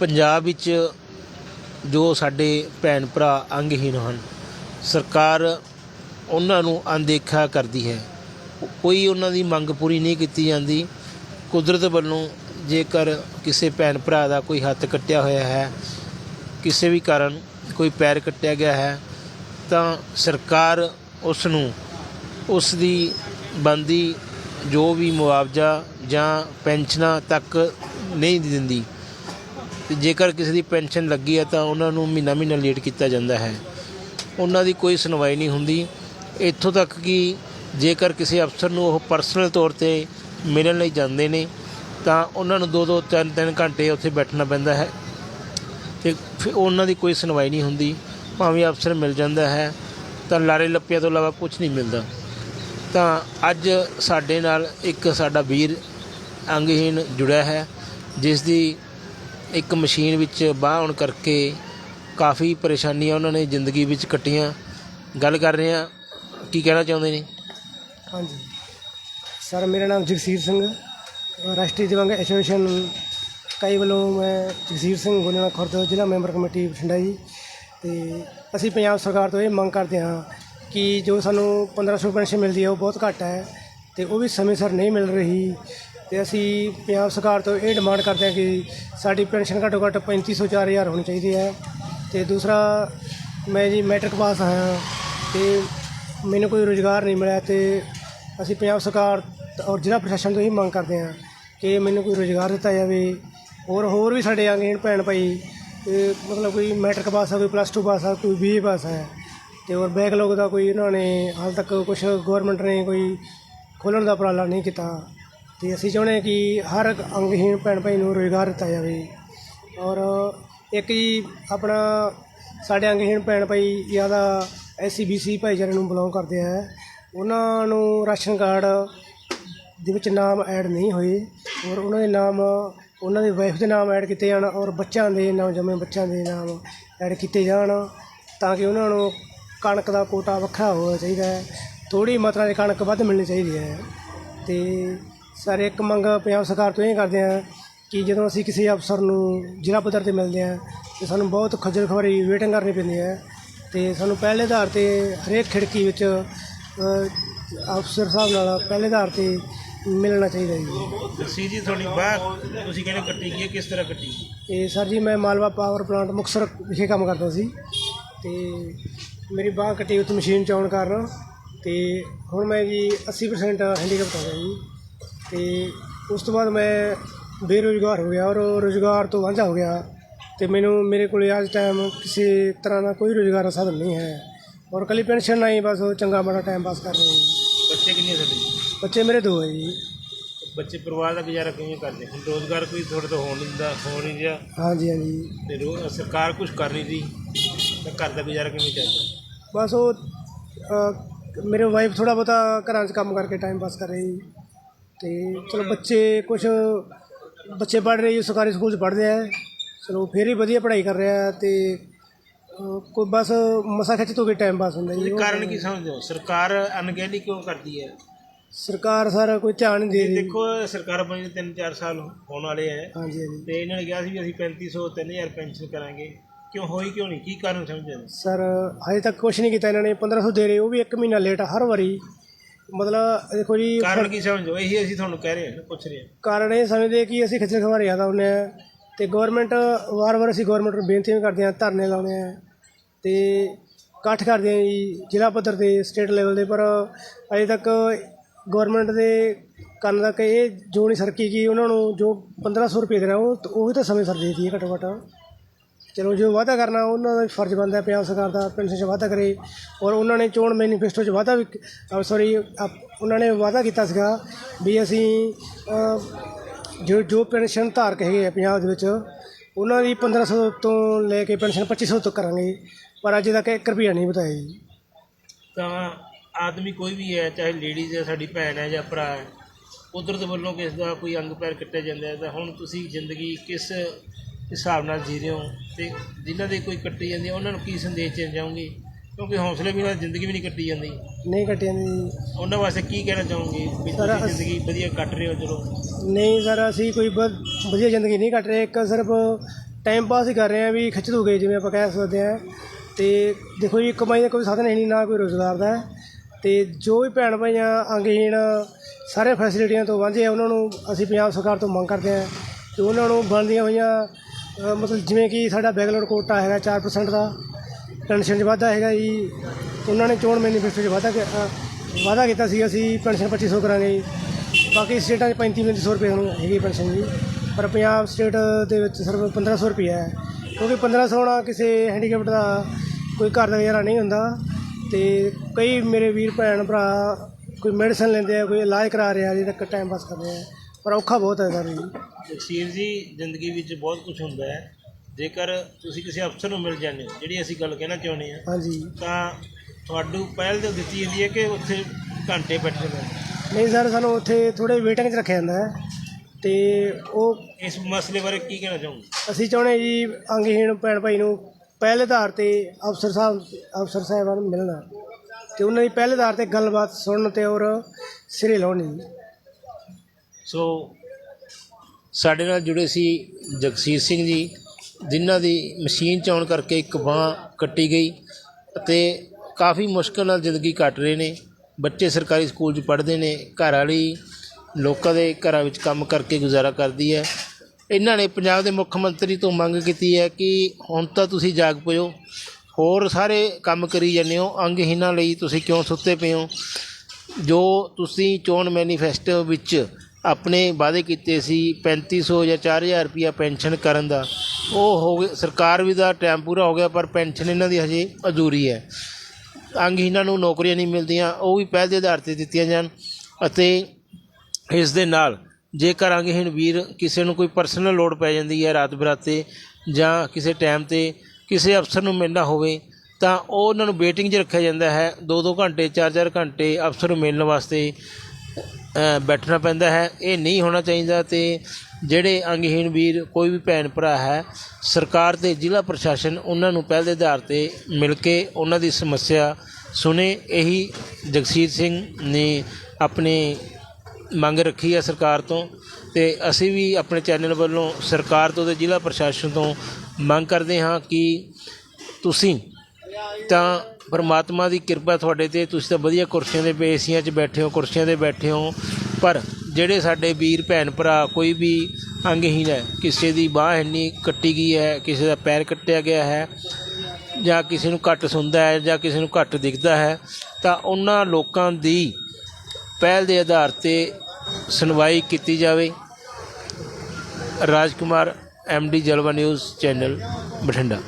ਪੰਜਾਬ ਵਿੱਚ ਜੋ ਸਾਡੇ ਭੈਣ ਭਰਾ ਅੰਗਹੀਣ ਹਨ, ਸਰਕਾਰ ਉਹਨਾਂ ਨੂੰ ਅਣਦੇਖਾ ਕਰਦੀ ਹੈ। ਕੋਈ ਉਹਨਾਂ ਦੀ ਮੰਗ ਪੂਰੀ ਨਹੀਂ ਕੀਤੀ ਜਾਂਦੀ। ਕੁਦਰਤ ਵੱਲੋਂ ਜੇਕਰ ਕਿਸੇ ਭੈਣ ਭਰਾ ਦਾ ਕੋਈ ਹੱਥ ਕੱਟਿਆ ਹੋਇਆ ਹੈ, ਕਿਸੇ ਵੀ ਕਾਰਨ ਕੋਈ ਪੈਰ ਕੱਟਿਆ ਗਿਆ ਹੈ, ਤਾਂ ਸਰਕਾਰ ਉਸ ਨੂੰ ਉਸ ਦੀ ਬੰਦੀ ਜੋ ਵੀ ਮੁਆਵਜ਼ਾ ਜਾਂ ਪੈਨਸ਼ਨਾਂ ਤੱਕ ਨਹੀਂ ਦਿੰਦੀ। ਤੇ ਜੇਕਰ ਕਿਸੇ ਦੀ ਪੈਨਸ਼ਨ ਲੱਗੀ ਹੈ ਤਾਂ ਉਹਨਾਂ ਨੂੰ ਮਹੀਨਾ ਮਹੀਨਾ ਲੇਟ ਕੀਤਾ ਜਾਂਦਾ ਹੈ। ਉਹਨਾਂ ਦੀ ਕੋਈ ਸੁਣਵਾਈ ਨਹੀਂ ਹੁੰਦੀ। ਇੱਥੋਂ ਤੱਕ ਕਿ ਜੇਕਰ ਕਿਸੇ ਅਫਸਰ ਨੂੰ ਉਹ ਪਰਸਨਲ ਤੌਰ ਤੇ ਮਿਲਣ ਲਈ ਜਾਂਦੇ ਨੇ, ਤਾਂ ਉਹਨਾਂ ਨੂੰ ਦੋ ਦੋ ਤਿੰਨ ਤਿੰਨ ਘੰਟੇ ਉੱਥੇ ਬੈਠਣਾ ਪੈਂਦਾ ਹੈ। ਤੇ ਫਿਰ ਉਹਨਾਂ ਦੀ ਕੋਈ ਸੁਣਵਾਈ ਨਹੀਂ ਹੁੰਦੀ। ਭਾਵੇਂ ਅਫਸਰ ਮਿਲ ਜਾਂਦਾ ਹੈ, ਤਾਂ ਲਾਰੇ ਲੱਪਿਆਂ ਤੋਂ ਇਲਾਵਾ ਕੁਝ ਨਹੀਂ ਮਿਲਦਾ। ਤਾਂ ਅੱਜ ਸਾਡੇ ਨਾਲ ਇੱਕ ਸਾਡਾ ਵੀਰ ਅੰਗਹੀਨ ਜੁੜਿਆ ਹੈ, ਜਿਸ ਦੀ ਇੱਕ ਮਸ਼ੀਨ ਵਿੱਚ ਬਾਂਹ ਆਉਣ ਕਰਕੇ ਕਾਫੀ ਪਰੇਸ਼ਾਨੀਆਂ ਉਹਨਾਂ ਨੇ ਜ਼ਿੰਦਗੀ ਵਿੱਚ ਕੱਟੀਆਂ। ਗੱਲ ਕਰ ਰਹੇ ਹਾਂ। ਕੀ ਕਹਿਣਾ ਚਾਹੁੰਦੇ ਨੇ? ਹਾਂਜੀ। ਸਰ, ਮੇਰਾ ਨਾਮ ਜਗਸੀਰ ਸਿੰਘ ਰਾਸ਼ਟਰੀ ਦਿਵੰਗ ਐਸੋਸੀਏਸ਼ਨ ਕਈ ਵੱਲੋਂ ਮੈਂ ਜਗਸੀਰ ਸਿੰਘ ਗੁਨੇਣਾ ਖੁਰਦ ਜ਼ਿਲ੍ਹਾ ਮੈਂਬਰ ਕਮੇਟੀ ਬਠਿੰਡਾ ਜੀ। ਤੇ ਅਸੀਂ ਪੰਜਾਬ ਸਰਕਾਰ ਤੋਂ ਇਹ ਮੰਗ ਕਰਦੇ ਹਾਂ ਕਿ ਜੋ ਸਾਨੂੰ 1500 ਪੈਨਸ਼ਨ ਮਿਲਦੀ ਹੈ, ਉਹ ਬਹੁਤ ਘੱਟ ਹੈ ਤੇ ਉਹ ਵੀ ਸਮੇਂ ਸਿਰ ਨਹੀਂ ਮਿਲ ਰਹੀ। ਅਤੇ ਅਸੀਂ ਪੰਜਾਬ ਸਰਕਾਰ ਤੋਂ ਇਹ ਡਿਮਾਂਡ ਕਰਦੇ ਹਾਂ ਕਿ ਸਾਡੀ ਪੈਨਸ਼ਨ ਘੱਟੋ ਘੱਟ ਪੈਂਤੀ ਸੌ ਚਾਰ ਹਜ਼ਾਰ ਹੋਣੀ ਚਾਹੀਦੀ ਹੈ। ਅਤੇ ਦੂਸਰਾ, ਮੈਂ ਜੀ ਮੈਟ੍ਰਿਕ ਪਾਸ ਆਇਆ ਅਤੇ ਮੈਨੂੰ ਕੋਈ ਰੁਜ਼ਗਾਰ ਨਹੀਂ ਮਿਲਿਆ ਅਤੇ ਅਸੀਂ ਪੰਜਾਬ ਸਰਕਾਰ ਔਰ ਜ਼ਿਲ੍ਹਾ ਪ੍ਰਸ਼ਾਸਨ ਤੋਂ ਇਹ ਮੰਗ ਕਰਦੇ ਹਾਂ ਕਿ ਮੈਨੂੰ ਕੋਈ ਰੁਜ਼ਗਾਰ ਦਿੱਤਾ ਜਾਵੇ ਔਰ ਹੋਰ ਵੀ ਸਾਡੇ ਅੰਗਹੀਣ ਭੈਣ ਭਾਈ ਮਤਲਬ ਕੋਈ ਮੈਟ੍ਰਿਕ ਪਾਸ ਆ, ਕੋਈ ਪਲੱਸ 2 ਪਾਸ ਆ, ਕੋਈ ਬੀਏ ਪਾਸ ਹੈ ਤੇ ਔਰ ਬੈਕਲੌਗ ਦਾ ਕੋਈ ਇਹਨਾਂ ਨੇ ਹਾਲ ਤੱਕ ਕੁਝ ਗਵਰਨਮੈਂਟ ਨੇ ਕੋਈ ਖੋਲ੍ਹਣ ਦਾ ਉਪਰਾਲਾ ਨਹੀਂ ਕੀਤਾ। ਅਤੇ ਅਸੀਂ ਚਾਹੁੰਦੇ ਹਾਂ ਕਿ ਹਰ ਇੱਕ ਅੰਗਹੀਣ ਭੈਣ ਭਾਈ ਨੂੰ ਰੁਜ਼ਗਾਰ ਦਿੱਤਾ ਜਾਵੇ। ਔਰ ਇੱਕ ਜੀ ਆਪਣਾ ਸਾਡੇ ਅੰਗਹੀਣ ਭੈਣ ਭਾਈ ਜ਼ਿਆਦਾ ਬੀ ਸੀ ਭਾਈਚਾਰੇ ਨੂੰ ਬਿਲੋਂਗ ਕਰਦੇ ਹੈ ਉਹਨਾਂ ਨੂੰ ਰਾਸ਼ਨ ਕਾਰਡ ਦੇ ਵਿੱਚ ਨਾਮ ਐਡ ਨਹੀਂ ਹੋਏ ਔਰ ਉਹਨਾਂ ਦੇ ਨਾਮ, ਉਹਨਾਂ ਦੀ ਵਾਈਫ ਦੇ ਨਾਮ ਐਡ ਕੀਤੇ ਜਾਣ ਔਰ ਬੱਚਿਆਂ ਦੇ ਨਾਮ ਜੰਮੇ ਬੱਚਿਆਂ ਦੇ ਨਾਮ ਐਡ ਕੀਤੇ ਜਾਣ ਤਾਂ ਕਿ ਉਹਨਾਂ ਨੂੰ ਕਣਕ ਦਾ ਕੋਟਾ ਵੱਖਰਾ ਹੋਣਾ ਚਾਹੀਦਾ ਹੈ। ਥੋੜੀ ਮਾਤਰਾ 'ਚ ਕਣਕ ਵੱਧ ਮਿਲਣੀ ਚਾਹੀਦੀ ਹੈ। ਅਤੇ ਸਾਰੇ ਇੱਕ ਮੰਗ ਪੰਜਾਬ ਸਰਕਾਰ ਤੋਂ ਇਹ ਕਰਦੇ ਆ ਕਿ ਜਦੋਂ ਅਸੀਂ ਕਿਸੇ ਅਫਸਰ ਨੂੰ ਜ਼ਿਲ੍ਹਾ ਪੱਧਰ ਤੇ ਮਿਲਦੇ ਆ ਤੇ ਸਾਨੂੰ ਬਹੁਤ ਖੱਜਲ ਖਵਾਰੀ ਵੇਟਿੰਗ ਕਰਨੀ ਪੈਂਦੀ ਹੈ ਤੇ ਸਾਨੂੰ ਪਹਿਲੇ ਆਧਾਰ ਤੇ ਹਰੇਕ ਖਿੜਕੀ ਵਿੱਚ ਅਫਸਰ ਸਾਹਿਬ ਨਾਲ ਪਹਿਲੇ ਆਧਾਰ ਤੇ ਮਿਲਣਾ ਚਾਹੀਦਾ ਜੀ। ਸੀ ਜੀ ਤੁਹਾਡੀ ਬਾਹ ਤੁਸੀਂ ਕਹਿੰਦੇ ਕੱਟੀ ਗਈ ਹੈ ਕਿਸ ਤਰ੍ਹਾਂ ਕੱਟੀ ਤੇ ਸਰ ਜੀ ਮੈਂ ਮਾਲਵਾ ਪਾਵਰ ਪਲਾਂਟ ਮੁਕਤਸਰ ਵਿਖੇ ਕੰਮ ਕਰਦਾ ਸੀ ਤੇ ਮੇਰੀ ਬਾਹ ਕੱਟੀ ਉੱਥੇ ਮਸ਼ੀਨ ਚ ਆਉਣ ਕਾਰਨ ਤੇ ਹੁਣ ਮੈਂ ਜੀ 80% ਹੈਂਡੀਕੈਪ ਹੋ ਗਿਆ ਜੀ। ਤੇ ਉਸ ਤੋਂ ਬਾਅਦ ਮੈਂ ਬੇਰੁਜ਼ਗਾਰ ਹੋ ਗਿਆ ਔਰ ਰੁਜ਼ਗਾਰ ਤੋਂ ਵਾਂਝਾ ਹੋ ਗਿਆ ਤੇ ਮੈਨੂੰ ਮੇਰੇ ਕੋਲ ਅੱਜ ਟਾਈਮ ਕਿਸੇ ਤਰ੍ਹਾਂ ਦਾ ਕੋਈ ਰੁਜ਼ਗਾਰ ਦਾ ਸਾਧਨ ਨਹੀਂ ਹੈ। ਔਰ ਕੱਲੀ ਪੈਨਸ਼ਨ ਨਾਲ ਹੀ ਬਸ ਉਹ ਚੰਗਾ ਮਾੜਾ ਟਾਈਮ ਪਾਸ ਕਰ ਰਹੇ ਹਾਂ ਜੀ ਬੱਚੇ ਕਿੰਨੇ ਤੁਹਾਡੇ? ਬੱਚੇ ਮੇਰੇ ਦੋ ਹੈ ਜੀ। ਬੱਚੇ ਪਰਿਵਾਰ ਦਾ ਗੁਜ਼ਾਰਾ ਕਿਵੇਂ ਕਰਦੇ? ਹੁਣ ਰੋਜ਼ਗਾਰ ਕੋਈ ਤੁਹਾਡੇ ਤੋਂ ਹੋ ਨਹੀਂ ਦਿੰਦਾ ਹੋ ਨਹੀਂ ਰਿਹਾ ਹਾਂਜੀ ਹਾਂਜੀ। ਤੇ ਰੋ- ਸਰਕਾਰ ਕੁਝ ਕਰ ਨਹੀਂ ਰਹੀ। ਤਾਂ ਘਰ ਦਾ ਗੁਜ਼ਾਰਾ ਕਿਵੇਂ ਚੱਲਦਾ ਬਸ ਉਹ ਅ, ਮੇਰੇ ਵਾਈਫ ਥੋੜਾ ਬਹੁਤਾ ਘਰਾਂ 'ਚ ਕੰਮ ਕਰਕੇ ਟਾਈਮ ਪਾਸ ਕਰ ਰਹੀ ਤੇ ਚਲੋ ਬੱਚੇ ਕੁਝ ਬੱਚੇ ਪੜ੍ਹ ਰਹੇ ਜੀ ਸਰਕਾਰੀ ਸਕੂਲ 'ਚ ਪੜ੍ਹਦੇ ਆ। ਚਲੋ ਫਿਰ ਹੀ ਵਧੀਆ ਪੜ੍ਹਾਈ ਕਰ ਰਿਹਾ ਤੇ ਅ, ਕੋਈ ਬਸ ਮਸਾ ਖਿੱਚ ਤੋਂ ਕੇ ਟਾਈਮ ਪਾਸ ਹੁੰਦਾ ਜੀ। ਕਾਰਨ ਕੀ ਸਮਝਦੇ ਹੋ? ਸਰਕਾਰ ਅਣਗਹਿਲੀ ਕਿਉਂ ਕਰਦੀ ਹੈ? ਸਰਕਾਰ ਸਰ ਕੋਈ ਧਿਆਨ ਨਹੀਂ ਦੇ ਰਹੀ। ਦੇਖੋ ਸਰਕਾਰ ਬਣੀ ਨੂੰ ਤਿੰਨ ਚਾਰ ਸਾਲ ਹੋਣ ਵਾਲੇ ਹੈ। ਹਾਂਜੀ ਹਾਂਜੀ। ਤੇ ਇਹਨਾਂ ਨੇ ਕਿਹਾ ਸੀ ਵੀ ਅਸੀਂ 3500 3000 ਪੈਨਸ਼ਨ ਕਰਾਂਗੇ। ਕਿਉਂ ਹੋਈ ਕਿਉਂ ਨਹੀਂ? ਕੀ ਕਾਰਨ ਸਮਝਦੇ ਹੋ? ਸਰ ਹਜੇ ਤੱਕ ਕੁਝ ਨਹੀਂ ਕੀਤਾ ਇਹਨਾਂ ਨੇ। 1500 ਦੇ ਰਹੇ ਉਹ ਵੀ 1 ਮਹੀਨਾ ਲੇਟ ਹਰ ਵਾਰੀ। ਮਤਲਬ ਦੇਖੋ ਜੀ ਕਾਰਨ ਕੀ ਸਮਝੋ? ਇਹੀ ਅਸੀਂ ਤੁਹਾਨੂੰ ਕਹਿ ਰਹੇ ਹਾਂ ਪੁੱਛ ਰਹੇ ਹਾਂ। ਕਾਰਨ ਇਹ ਸਮਝਦੇ ਕਿ ਅਸੀਂ ਖੱਜਲ ਖਵਾਰੀ ਜ਼ਿਆਦਾ ਹੁੰਦੇ ਆ ਤੇ ਗਵਰਨਮੈਂਟ ਵਾਰ-ਵਾਰ ਅਸੀਂ ਗਵਰਨਮੈਂਟ ਨੂੰ ਬੇਨਤੀ ਵੀ ਕਰਦੇ ਆ ਧਰਨੇ ਲਾਉਂਦੇ ਆ ਤੇ ਇਕੱਠ ਕਰਦੇ ਆ ਜੀ ਜ਼ਿਲ੍ਹਾ ਪੱਧਰ ਤੇ ਸਟੇਟ ਲੈਵਲ ਦੇ ਪਰ ਅਜੇ ਤੱਕ ਗਵਰਨਮੈਂਟ ਦੇ ਕੰਨ ਤੱਕ ਇਹ ਜੋ ਨਹੀਂ ਸਰਕੀ ਕਿ ਉਹਨਾਂ ਨੂੰ ਜੋ 1500 ਰੁਪਏ ਦੇਣਾ ਉਹ ਉਹ ਵੀ ਤਾਂ ਸਮੇਂ ਸਿਰ ਦੇ ਦਿੱਤੀ ਹੈ ਘੱਟੋ ਘੱਟ। ਚਲੋ ਜੋ ਵਾਅਦਾ ਕਰਨਾ, ਉਹਨਾਂ ਦਾ ਫਰਜ਼ ਬਣਦਾ ਪੰਜਾਬ ਸਰਕਾਰ ਦਾ ਪੈਨਸ਼ਨ 'ਚ ਵਾਅਦਾ ਕਰੇ। ਔਰ ਉਹਨਾਂ ਨੇ ਚੋਣ ਮੈਨੀਫੈਸਟੋ 'ਚ ਵਾਅਦਾ ਵੀ ਸੌਰੀ ਉਹਨਾਂ ਨੇ ਵਾਅਦਾ ਕੀਤਾ ਸੀਗਾ ਵੀ ਅਸੀਂ ਜੋ ਜੋ ਪੈਨਸ਼ਨ ਧਾਰਕ ਹੈਗੇ ਆ ਪੰਜਾਬ ਦੇ ਵਿੱਚ, ਉਹਨਾਂ ਦੀ 1500 ਤੋਂ ਲੈ ਕੇ ਪੈਨਸ਼ਨ 2500 ਤੱਕ ਕਰਾਂਗੇ ਪਰ ਅੱਜ ਤੱਕ 1 ਰੁਪਿਆ ਨਹੀਂ ਬਤਾਇਆ ਜੀ। ਤਾਂ ਆਦਮੀ ਕੋਈ ਵੀ ਹੈ, ਚਾਹੇ ਲੇਡੀਜ਼ ਹੈ, ਸਾਡੀ ਭੈਣ ਹੈ ਜਾਂ ਭਰਾ ਹੈ, ਕੁਦਰਤ ਵੱਲੋਂ ਕਿਸ ਦਾ ਕੋਈ ਅੰਗ ਪੈਰ ਕੱਟਿਆ ਜਾਂਦਾ ਹੈ ਤਾਂ ਹੁਣ ਤੁਸੀਂ ਜ਼ਿੰਦਗੀ ਕਿਸ ਹਿਸਾਬ ਨਾਲ ਜੀ ਰਹੇ ਹੋ ਤੇ ਜਿਨ੍ਹਾਂ ਦੇ ਕੋਈ ਕੱਟੀ ਜਾਂਦੀ ਹੈ ਉਹਨਾਂ ਨੂੰ ਕੀ ਸੰਦੇਸ਼ ਦੇਣਾ ਚਾਹੋਗੇ? ਕਿਉਂਕਿ ਹੌਸਲੇ ਬਿਨਾਂ ਜ਼ਿੰਦਗੀ ਵੀ ਨਹੀਂ ਕੱਟੀ ਜਾਂਦੀ। ਨਹੀਂ ਕੱਟਿਆ ਜੀ ਉਹਨਾਂ ਵਾਸਤੇ ਕੀ ਕਹਿਣਾ ਚਾਹੋਗੇ? ਵੀ ਸਰ, ਤੁਸੀਂ ਅਸ- ਜ਼ਿੰਦਗੀ ਵਧੀਆ ਕੱਟ ਰਹੇ ਹੋ ਚਲੋ। ਨਹੀਂ ਸਰ ਅਸੀਂ ਕੋਈ ਵਧ- ਵਧੀਆ ਜ਼ਿੰਦਗੀ ਨਹੀਂ ਕੱਟ ਰਹੇ। ਇੱਕ ਸਿਰਫ ਟਾਈਮ ਪਾਸ ਹੀ ਕਰ ਰਹੇ ਆ ਵੀ ਖਿੱਚ ਦੂਗੇ ਜਿਵੇਂ ਆਪਾਂ ਕਹਿ ਸਕਦੇ ਆ ਤੇ ਦੇਖੋ ਜੀ ਕਮਾਈ ਦਾ ਕੋਈ ਸਾਧਨ ਹੈ ਨਹੀਂ ਨਾ ਕੋਈ ਰੋਜ਼ਗਾਰ ਦਾ। ਹੈ। ਤੇ ਜੋ ਵੀ ਭੈਣ ਭਾਈਆਂ ਅੰਗਹੀਣ ਸਾਰੇ ਫੈਸਿਲਿਟੀਆਂ ਤੋਂ ਵਾਂਝੇ ਆ ਉਹਨਾਂ ਨੂੰ ਅਸੀਂ ਪੰਜਾਬ ਸਰਕਾਰ ਤੋਂ ਮੰਗ ਕਰਦੇ ਹਾਂ ਕਿ ਉਹਨਾਂ ਨੂੰ ਬਣਦੀਆਂ ਹੋਈਆਂ ਮਤਲਬ ਜਿਵੇਂ ਕਿ ਸਾਡਾ ਬੈਕਲੋਡ ਕੋਟਾ ਹੈਗਾ 4% ਦਾ, ਪੈਨਸ਼ਨ 'ਚ ਵਾਧਾ ਹੈਗਾ ਜੀ। ਉਹਨਾਂ ਨੇ ਚੋਣ ਮੈਨੀਫੈਸਟੋ 'ਚ ਵਾਧਾ ਕੀ- ਵਾਧਾ ਕੀਤਾ ਸੀ, ਅਸੀਂ ਪੈਨਸ਼ਨ 2500 ਕਰਾਂਗੇ ਜੀ। ਬਾਕੀ ਸਟੇਟਾਂ 'ਚ 35 3500 ਰੁਪਏ ਹੁਣ ਹੈਗੀ ਪੈਨਸ਼ਨ ਜੀ। ਪਰ ਪੰਜਾਬ ਸਟੇਟ ਦੇ ਵਿੱਚ ਸਿਰਫ 1500 ਰੁਪਏ ਹੈ। ਕਿਉਂਕਿ 1500 ਨਾਲ ਕਿਸੇ ਹੈਂਡੀਕੈਪਟ ਦਾ ਕੋਈ ਘਰ ਦਾ ਗੁਜ਼ਾਰਾ ਨਹੀਂ ਹੁੰਦਾ। ਤੇ ਕਈ ਮੇਰੇ ਵੀਰ ਭੈਣ ਭਰਾ ਕੋਈ ਮੈਡੀਸਨ ਲੈਂਦੇ ਆ, ਕੋਈ ਇਲਾਜ ਕਰਾ ਰਿਹਾ ਜੀ ਤੱਕ ਟਾਈਮ ਪਾਸ ਕਰ ਰਿਹਾ ਪਰ ਔਖਾ ਬਹੁਤ ਹੈ ਸਰ ਜੀ। ਜਗਸੀਰ ਜੀ ਜ਼ਿੰਦਗੀ ਵਿੱਚ ਬਹੁਤ ਕੁਝ ਹੁੰਦਾ ਹੈ। ਜੇਕਰ ਤੁਸੀਂ ਕਿਸੇ ਅਫਸਰ ਨੂੰ ਮਿਲ ਜਾਂਦੇ ਹੋ ਜਿਹੜੀ ਅਸੀਂ ਗੱਲ ਕਹਿਣਾ ਚਾਹੁੰਦੇ ਹਾਂ ਹਾਂਜੀ। ਤਾਂ ਤੁਹਾਨੂੰ ਪਹਿਲ ਤਾਂ ਦਿੱਤੀ ਜਾਂਦੀ ਹੈ ਕਿ ਉੱਥੇ ਘੰਟੇ ਬੈਠੇ ਰਹਿਣਾ ਨਹੀਂ ਸਰ ਸਾਨੂੰ ਉੱਥੇ ਥੋੜੇ ਵੇਟਿੰਗ 'ਚ ਰੱਖਿਆ ਜਾਂਦਾ ਹੈ। ਤੇ ਉਹ ਇਸ ਮਸਲੇ ਬਾਰੇ ਕੀ ਕਹਿਣਾ ਚਾਹੋਗੇ? ਅਸੀਂ ਚਾਹੁੰਦੇ ਜੀ ਅੰਗਹੀਣ ਭੈਣ ਭਾਈ ਨੂੰ ਪਹਿਲੇ ਆਧਾਰ ਤੇ ਅਫਸਰ ਸਾਹਿਬ ਅਫਸਰ ਸਾਹਿਬਾਨ ਨੂੰ ਮਿਲਣਾ। ਤੇ ਉਹਨਾਂ ਦੀ ਪਹਿਲੇ ਆਧਾਰ ਤੇ ਗੱਲਬਾਤ ਸੁਣਨ ਤੇ ਔਰ ਸਿਰੇ ਲਾਉਣੀ ਜੀ। ਸੋ ਸਾਡੇ ਨਾਲ ਜੁੜੇ ਸੀ ਜਗਸੀਰ ਸਿੰਘ ਜੀ, ਜਿਨ੍ਹਾਂ ਦੀ ਮਸ਼ੀਨ 'ਚ ਆਉਣ ਕਰਕੇ ਇੱਕ ਬਾਂਹ ਕੱਟੀ ਗਈ ਅਤੇ ਕਾਫੀ ਮੁਸ਼ਕਲ ਨਾਲ ਜ਼ਿੰਦਗੀ ਕੱਟ ਰਹੇ ਨੇ। ਬੱਚੇ ਸਰਕਾਰੀ ਸਕੂਲ 'ਚ ਪੜ੍ਹਦੇ ਨੇ, ਘਰ ਵਾਲੀ ਲੋਕਾਂ ਦੇ ਘਰਾਂ ਵਿੱਚ ਕੰਮ ਕਰਕੇ ਗੁਜ਼ਾਰਾ ਕਰਦੀ ਹੈ। ਇਹਨਾਂ ਨੇ ਪੰਜਾਬ ਦੇ ਮੁੱਖ ਮੰਤਰੀ ਤੋਂ ਮੰਗ ਕੀਤੀ ਹੈ ਕਿ ਹੁਣ ਤਾਂ ਤੁਸੀਂ ਜਾਗ ਪਿਓ ਹੋਰ ਸਾਰੇ ਕੰਮ ਕਰੀ ਜਾਂਦੇ ਹੋ ਅੰਗਹੀਣਾਂ ਲਈ ਤੁਸੀਂ ਕਿਉਂ ਸੁੱਤੇ ਪਏ ਹੋ? ਜੋ ਤੁਸੀਂ ਚੋਣ ਮੈਨੀਫੈਸਟੋ ਵਿੱਚ ਆਪਣੇ ਵਾਅਦੇ ਕੀਤੇ ਸੀ 3500 ਜਾਂ 4000 ਰੁਪਿਆ ਪੈਨਸ਼ਨ ਕਰਨ ਦਾ। ਉਹ ਹੋ ਗਏ, ਸਰਕਾਰ ਵੀ ਦਾ ਟਾਈਮ ਪੂਰਾ ਹੋ ਗਿਆ, ਪਰ ਪੈਨਸ਼ਨ ਇਹਨਾਂ ਦੀ ਹਜੇ ਅਧੂਰੀ ਹੈ। ਅੰਗਹੀਣਾਂ ਨੂੰ ਨੌਕਰੀਆਂ ਨਹੀਂ ਮਿਲਦੀਆਂ, ਉਹ ਵੀ ਪਹਿਲ ਦੇ ਆਧਾਰ ਤੇ ਦਿੱਤੀਆਂ ਜਾਣ ਅਤੇ ਇਸ ਦੇ ਨਾਲ ਜੇਕਰ ਅੰਗਹੀਣ ਵੀਰ ਕਿਸੇ ਨੂੰ ਕੋਈ ਪਰਸਨਲ ਲੋੜ ਪੈ ਜਾਂਦੀ ਹੈ ਰਾਤ ਬਰਾਤੇ ਜਾਂ ਕਿਸੇ ਟਾਈਮ ਤੇ ਕਿਸੇ ਅਫਸਰ ਨੂੰ ਮਿਲਣਾ ਹੋਵੇ, ਤਾਂ ਉਹ ਉਹਨਾਂ ਨੂੰ ਵੇਟਿੰਗ 'ਚ ਰੱਖਿਆ ਜਾਂਦਾ ਹੈ। 2-2 ਘੰਟੇ 4-4 ਘੰਟੇ ਅਫਸਰ ਨੂੰ ਮਿਲਣ ਵਾਸਤੇ ਬੈਠਣਾ ਪੈਂਦਾ ਹੈ। ਇਹ ਨਹੀਂ ਹੋਣਾ ਚਾਹੀਦਾ ਅਤੇ ਜਿਹੜੇ ਅੰਗਹੀਣ ਵੀਰ, ਕੋਈ ਵੀ ਭੈਣ ਭਰਾ ਹੈ, ਸਰਕਾਰ ਅਤੇ ਜ਼ਿਲ੍ਹਾ ਪ੍ਰਸ਼ਾਸਨ ਉਹਨਾਂ ਨੂੰ ਪਹਿਲ ਦੇ ਆਧਾਰ ਤੇ ਮਿਲ ਕੇ ਉਹਨਾਂ ਦੀ ਸਮੱਸਿਆ ਸੁਣੇ। ਇਹੀ ਜਗਸੀਰ ਸਿੰਘ ਨੇ ਆਪਣੀ ਮੰਗ ਰੱਖੀ ਹੈ ਸਰਕਾਰ ਤੋਂ ਅਤੇ ਅਸੀਂ ਵੀ ਆਪਣੇ ਚੈਨਲ ਵੱਲੋਂ ਸਰਕਾਰ ਤੋਂ ਅਤੇ ਜ਼ਿਲ੍ਹਾ ਪ੍ਰਸ਼ਾਸਨ ਤੋਂ ਮੰਗ ਕਰਦੇ ਹਾਂ ਕਿ ਤੁਸੀਂ ਤਾਂ ਪਰਮਾਤਮਾ ਦੀ ਕਿਰਪਾ ਤੁਹਾਡੇ ਤੇ। ਤੁਸੀਂ ਤਾਂ ਵਧੀਆ ਕੁਰਸੀਆਂ ਦੇ ਏਸੀਆਂ 'ਚ ਬੈਠੇ ਹੋ, ਕੁਰਸੀਆਂ ਤੇ ਬੈਠੇ ਹੋ। ਪਰ ਜਿਹੜੇ ਸਾਡੇ ਵੀਰ, ਭੈਣ, ਭਰਾ, ਕੋਈ ਵੀ ਅੰਗਹੀਣ ਹੈ, ਕਿਸੇ ਦੀ ਬਾਹ ਇੰਨੀ ਕੱਟੀ ਗਈ ਹੈ, ਕਿਸੇ ਦਾ ਪੈਰ ਕੱਟਿਆ ਗਿਆ ਹੈ, ਜਾਂ ਕਿਸੇ ਨੂੰ ਘੱਟ ਸੁਣਦਾ ਹੈ, ਜਾਂ ਕਿਸੇ ਨੂੰ ਘੱਟ ਦਿਖਦਾ ਹੈ, ਤਾਂ ਉਹਨਾਂ ਲੋਕਾਂ ਦੀ ਪਹਿਲ ਦੇ ਆਧਾਰ ਤੇ ਸੁਣਵਾਈ ਕੀਤੀ ਜਾਵੇ। Rajkumar MD Jalwa news channel, Bathinda.